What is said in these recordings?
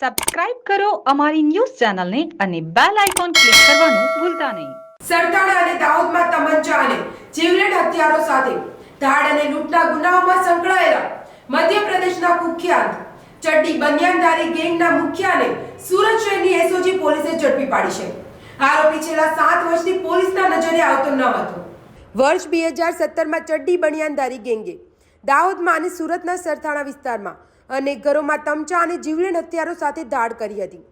Subscribe કરો અમારી news ચેનલને અને બેલ આઇકોન ક્લિક કરવાનું ભૂલતા નહીં. સરતાણા અને દાહોદમાં તમંચા અને જીવલેણ હથિયારો સાથે ધાડ અને લૂંટના ગુનાઓમાં સંકળાયેલા મધ્યપ્રદેશના કુખ્યાત, ચડ્ડી બનિયાનદારી ગેંગના મુખ્યાને સુરત શહેરની એસઓજી પોલીસે ઝડપી પાડી છે. આરોપી છેલ્લા સાત વર્ષથી પોલીસના નજરે આવતો ન હતો. વર્ષ બે હજાર સત્તરમાં ચડ્ડી બનિયાનદારી ગેંગે દાહોદમાં અને સુરતના સરથાણા વિસ્તારમાં અનેક ઘરોમાં તમચા અને જીવલેણ હથિયારો સાથે ધાડ કરી હતી.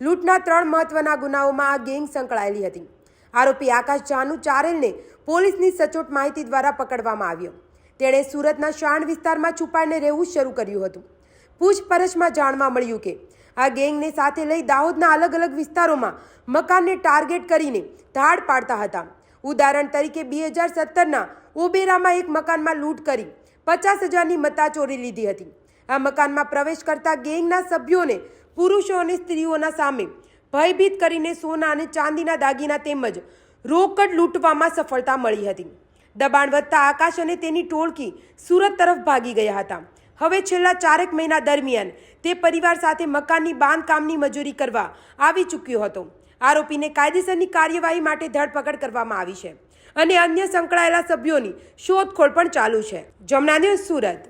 લૂંટના ત્રણ મહત્વના ગુનાઓમાં આ ગેંગ સંકળાયેલી હતી. આરોપી આકાશ જાનુ ચારેલને પોલીસની સચોટ માહિતી દ્વારા પકડવામાં આવ્યો. તેણે સુરતના શાણ વિસ્તારમાં છુપાઈને રહેવું શરૂ કર્યું હતું. પૂછપરછમાં જાણવા મળ્યું કે, આ ગેંગને સાથે લઈ દાહોદના અલગ અલગ વિસ્તારોમાં મકાનને ટાર્ગેટ કરીને ધાડ પાડતા હતા. ઉદાહરણ તરીકે, બે હજાર સત્તરના ઓબેરામાં એક મકાનમાં લૂંટ કરી પચાસ હજારની મતા ચોરી લીધી હતી. આ મકાનમાં પ્રવેશ કરતા ગેંગના સભ્યોને પુરુષો અને સ્ત્રીઓના સામે ભયભીત કરીને સોના અને ચાંદીના દાગીના તેમજ રોકડ લૂંટવામાં સફળતા મળી હતી. દબાણ વધતા આકાશ અને તેની ટોળકી સુરત તરફ ભાગી ગયા હતા. હવે છેલ્લા ચારેક મહિના દરમિયાન તે પરિવાર સાથે મકાનની બાંધકામની મજૂરી કરવા આવી ચૂક્યો હતો. આરોપીને કાયદેસરની કાર્યવાહી માટે ધરપકડ કરવામાં આવી છે અને અન્ય સંકળાયેલા સભ્યોની શોધખોળ પણ ચાલુ છે. જમના સુરત.